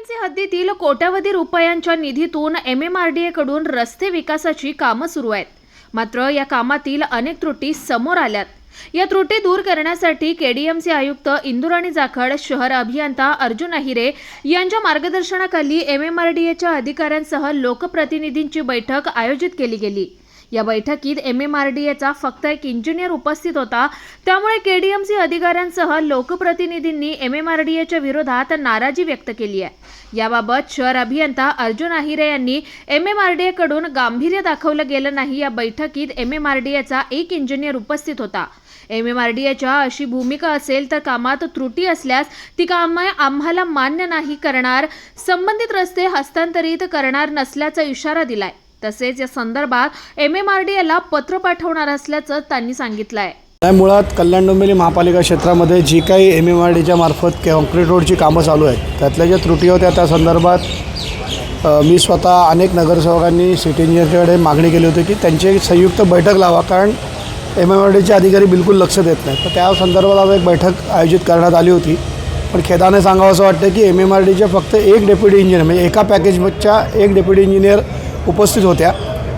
KDMC हद्दीतील कोट्यावधी रुपयांच्या निधीतून एम एम आर डी एकडून रस्ते विकासाची कामं सुरू आहेत. मात्र या कामातील अनेक त्रुटी समोर आल्यात. या त्रुटी दूर करण्यासाठी केडीएमसी आयुक्त इंदुराणी जाखड शहर अभियंता अर्जुन अहिरे यांच्या मार्गदर्शनाखाली एम एम आर डी एच्या अधिकाऱ्यांसह लोकप्रतिनिधींची बैठक आयोजित केली गेली. या बैठकीत एम एम आर डी एचा फक्त एक इंजिनियर उपस्थित होता. त्यामुळे केडीएमसी अधिकाऱ्यांसह लोकप्रतिनिधींनी एम एम आर डी एच्या विरोधात नाराजी व्यक्त केली आहे. याबाबत शहर अभियंता अर्जुन अहिरे यांनी एम एम आर डी एकडून गांभीर्य दाखवलं गेलं नाही. या बैठकीत एम एम आर डी एचा एक इंजिनियर उपस्थित होता. एम एम आर डी एच्या अशी भूमिका असेल तर कामात त्रुटी असल्यास ती कामे आम्हाला मान्य नाही करणार. संबंधित रस्ते हस्तांतरित करणार नसल्याचा इशारा दिलाय. तसेच या संदर्भात एम एम आर डी एला पत्र पाठवणार असल्याचं त्यांनी सांगितलं आहे मुळात कल्याण डोंबिवली महापालिका क्षेत्रामध्ये जी काही एम एम आर डीच्या मार्फत कॉन्क्रीट रोडची कामं चालू आहेत त्यातल्या ज्या त्रुटी होत्या त्या संदर्भात मी स्वतः अनेक नगरसेवकांनी सिटी इंजिनियरकडे मागणी केली होती की त्यांची एक संयुक्त बैठक लावा कारण एम एम आर डीचे अधिकारी बिलकुल लक्ष देत नाहीत. तर त्या संदर्भात आज एक बैठक आयोजित करण्यात आली होती. पण खेदाने सांगावं असं वाटतं की एम एम आर डीचे फक्त एक डेप्युटी इंजिनियर म्हणजे एका पॅकेजच्या एक डेप्युटी इंजिनियर उपस्थित होत्या.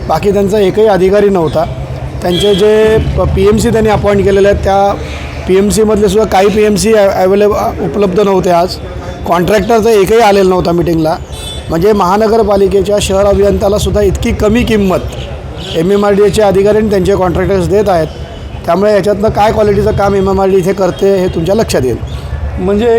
बाकी त्यांचा एकही अधिकारी नव्हता. त्यांचे जे पी एम सी त्यांनी अपॉइंट केलेले आहेत त्या पी एम सीमधले सुद्धा काही पी एम सी अवेलेब उपलब्ध नव्हते आज. कॉन्ट्रॅक्टरचा एकही आलेला नव्हता मिटिंगला म्हणजे महानगरपालिकेच्या शहर अभियंत्याला सुद्धा इतकी कमी किंमत एम एम आर डी एचे अधिकारी आणि त्यांचे कॉन्ट्रॅक्टर्स देत आहेत. त्यामुळे याच्यातनं काय क्वालिटीचं काम एम एम आर डी इथे करते हे तुमच्या लक्षात येईल. म्हणजे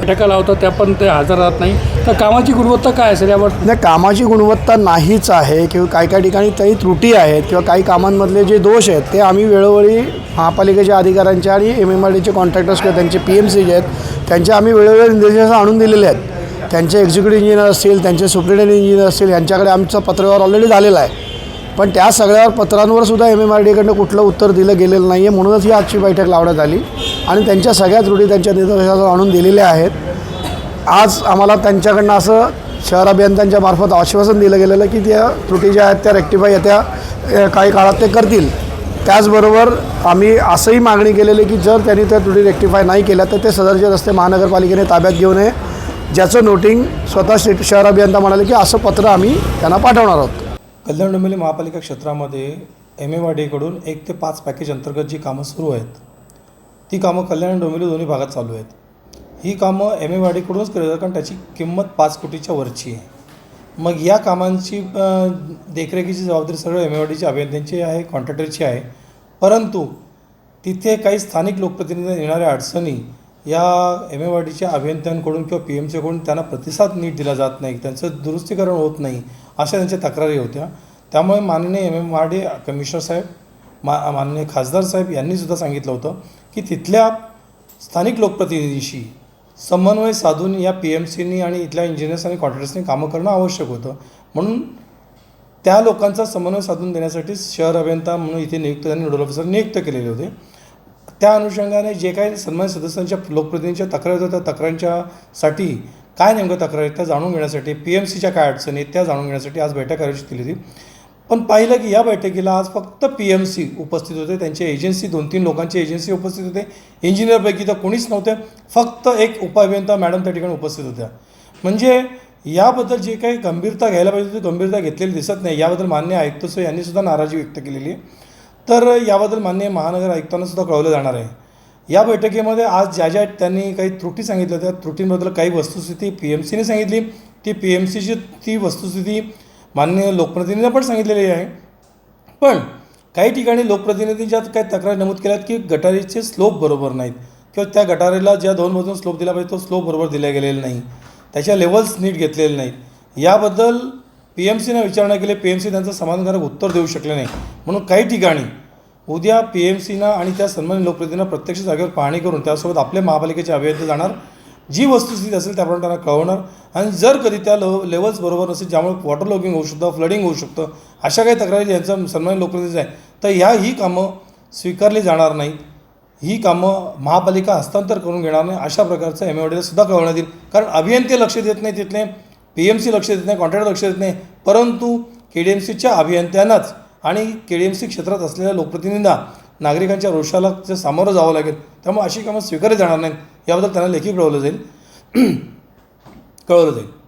बैठका लावतात त्या पण ते हजर राहत नाही. तर कामाची गुणवत्ता काय असेल यावर? नाही कामाची गुणवत्ता नाहीच आहे किंवा काही काही ठिकाणी काही त्रुटी आहेत किंवा काही कामांमधले जे दोष आहेत ते आम्ही वेळोवेळी महापालिकेच्या अधिकाऱ्यांच्या आणि एम एम आर डीचे कॉन्ट्रॅक्टर्स किंवा त्यांचे पी एम सी जे आहेत त्यांचे आम्ही वेळोवेळी निर्देश आणून दिलेले आहेत. त्यांचे एक्झिक्युटिव्ह इंजिनियर असतील त्यांचे सुप्रिटेंडेंट इंजिनियर असतील यांच्याकडे आमचा पत्रव्यवहार ऑलरेडी झालेला आहे. पण त्या सगळ्या पत्रांवर सुद्धा एम एम आर डीकडनं कुठलं उत्तर दिलं गेलेलं नाही आहे म्हणूनच ही आजची बैठक लावण्यात आली. आणि त्यांच्या सगळ्या त्रुटी त्यांच्या निदर्शनास आणून दिलेल्या आहेत. आज आम्हाला त्यांच्याकडनं असं शहर अभियंत्यांच्या मार्फत आश्वासन दिलं गेलेलं की त्या त्रुटी ज्या आहेत त्या रेक्टिफाय येत्या काही काळात ते करतील. त्याचबरोबर आम्ही असंही मागणी केलेली की जर त्यांनी त्या त्रुटी रेक्टिफाय नाही केल्या तर ते सदरचे रस्ते महानगरपालिकेने ताब्यात घेऊ नये. ज्याचं नोटिंग स्वतः स्टेट शहर अभियंता म्हणाले की असं पत्र आम्ही त्यांना पाठवणार आहोत. कल्याण डोंबिवली महापालिका क्षेत्रामध्ये एम ए आर एक ते पाच पॅकेज अंतर्गत जी कामं सुरू आहेत ती कामं कल्याण डोंबिवली दोन्ही भागात चालू आहेत. ही कामं एम ए वाडीकडूनच केली जातात कारण त्याची किंमत पाच कोटीच्या वरची आहे. मग या कामांची देखरेखीची जबाबदारी सगळं एम ए वाडीच्या अभियंत्यांची आहे कॉन्ट्रॅक्टरची आहे. परंतु तिथे काही स्थानिक लोकप्रतिनिधी येणाऱ्या अडचणी या एम ए वाडीच्या अभियंत्यांकडून किंवा पी एम सीकडून त्यांना प्रतिसाद नीट दिला जात नाही त्यांचं दुरुस्तीकरण होत नाही अशा त्यांच्या तक्रारी होत्या. त्यामुळे माननीय एम एम वाडे कमिशनर साहेब मा माननीय खासदार साहेब यांनीसुद्धा सांगितलं होतं की तिथल्या स्थानिक लोकप्रतिनिधीशी समन्वय साधून या पी एम सीनी आणि इथल्या इंजिनियर्स आणि कॉन्ट्रॅक्टर्सनी कामं करणं आवश्यक होतं. म्हणून त्या लोकांचा समन्वय साधून देण्यासाठी शहर अभियंता म्हणून इथे नियुक्त त्यांनी नोडल ऑफिसर नियुक्त केलेले होते. त्या अनुषंगाने जे काही सन्मानित सदस्यांच्या लोकप्रतिनिधींच्या तक्रारी होत्या त्या तक्रारींच्यासाठी काय नेमकं तक्रार आहेत त्या जाणून घेण्यासाठी पी एम सीच्या काय अडचणी आहेत त्या जाणून घेण्यासाठी आज बैठक आयोजित केली होती. पण पाहिलं की या बैठकीला आज फक्त पी एम सी उपस्थित होते. त्यांची एजन्सी दोन तीन लोकांचे एजन्सी उपस्थित होते. इंजिनियरपैकी तर कोणीच नव्हते. फक्त एक उपाभियंता मॅडम त्या ठिकाणी उपस्थित होत्या. म्हणजे याबद्दल जे काही गंभीरता घ्यायला पाहिजे ती गंभीरता घेतलेली दिसत नाही. याबद्दल मान्य आयुक्तसह यांनी सुद्धा नाराजी व्यक्त केलेली आहे. तर याबद्दल मान्य महानगर आयुक्तांना सुद्धा कळवलं जाणार आहे. या बैठकीमध्ये आज ज्या ज्या त्यांनी काही त्रुटी सांगितल्या त्या त्रुटींबद्दल काही वस्तुस्थिती पी एम सीने सांगितली. ती पी एम सीची ती वस्तुस्थिती मान्य लोकप्रतिनिधींना पण सांगितलेली आहे. पण काही ठिकाणी लोकप्रतिनिधींच्या काही तक्रार नमूद केल्यात की गटारीचे स्लोप बरोबर नाहीत. किंवा त्या गटारीला ज्या दोन मधून स्लोप दिला पाहिजे तो स्लोप बरोबर दिला गेलेला नाही. त्याच्या लेवल्स नीट घेतलेले नाहीत. याबद्दल पी एम सीनं विचारणा केली. पी एम सी त्यांचं समाधानकारक उत्तर देऊ शकले नाही. म्हणून काही ठिकाणी उद्या पी एम सीनं आणि त्या सन्मानित लोकप्रतिनिधींना प्रत्यक्ष जागेवर पाहणी करून त्यासोबत आपल्या महापालिकेचे अभियंते जाणार जी वस्तुस्थिती असेल त्याप्रमाणे त्यांना कळवणार. आणि जर कधी त्या लो लेवल्स बरोबर नसेल ज्यामुळे वॉटर लॉगिंग होऊ शकतं फ्लडिंग होऊ शकतं अशा काही तक्रारी यांचा सन्मान लोकप्रतिनिधी आहे तर ह्या ही कामं स्वीकारली जाणार नाहीत. ही कामं महापालिका हस्तांतर करून घेणार नाही अशा प्रकारचं एम एवढीला सुद्धा कळवण्यात येईल. कारण अभियंते लक्ष देत नाही तिथले पी एम सी लक्ष देत नाही कॉन्ट्रॅक्टर लक्ष देत नाही परंतु के डी एम सीच्या अभियंत्यांनाच आणि के डी एम सी क्षेत्रात असलेल्या लोकप्रतिनिधींना नागरिकांच्या रोषाला सामोरं जावं लागेल. त्यामुळे अशी कामं स्वीकारली जाणार नाहीत. याबद्दल त्यांना लेखी कळवलं जाईल. कळवलं जाईल.